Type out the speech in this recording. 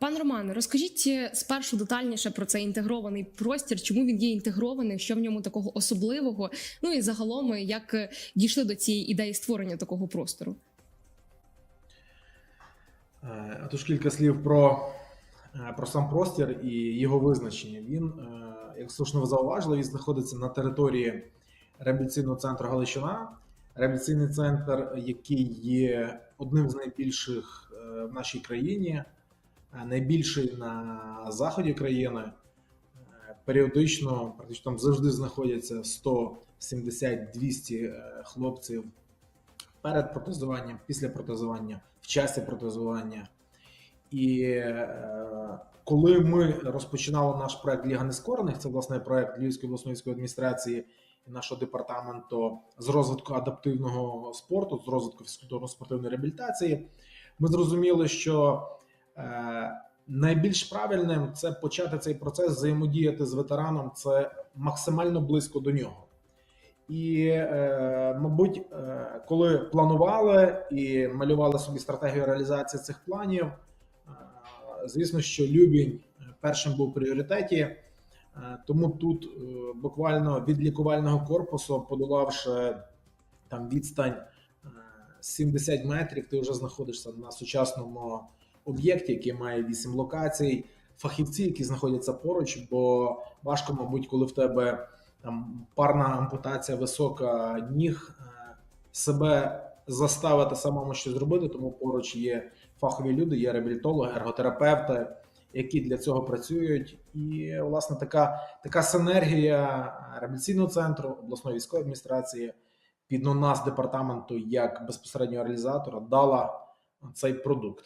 Пан Романе, розкажіть е, спершу детальніше про цей інтегрований простір, чому він є інтегрований, що в ньому такого особливого. Ну і загалом, е, як е, дійшли до цієї ідеї створення такого простору. Тож кілька слів про, про сам простір і його визначення. Він, як слушно ви зауважили, він знаходиться на території реабілітаційного центру Галичина. Реабілітаційний центр, який є одним з найбільших в нашій країні, найбільший на заході країни. Е, Періодично, практично там завжди знаходяться 170-200 е, хлопців перед протезуванням, після протезування, в часі протезування. І е, коли ми розпочинали наш проект Ліга Нескорених, це власне проект Львівської обласної адміністрації і нашого департаменту з розвитку адаптивного спорту, з розвитку фізкультурно-спортивної реабілітації, ми зрозуміли, що найбільш правильним це почати цей процес взаємодіяти з ветераном, це максимально близько до нього. І, е, мабуть, е, коли планували і малювали собі стратегію реалізації цих планів, е, звісно, що Любінь першим був в пріоритеті. Е, Тому тут е, буквально від лікувального корпусу, подолавши там відстань е, 70 метрів, ти вже знаходишся на сучасному об'єкті, який має 8 локацій, фахівці, які знаходяться поруч, бо важко, мабуть, коли в тебе там парна ампутація висока ніг, е, себе заставити самому щось зробити, тому поруч є фахові люди, є реабілітологи, ерготерапевти, які для цього працюють. І власне така, така синергія реабілітаційного центру, обласної військової адміністрації під нас департаменту як безпосереднього реалізатора дала цей продукт.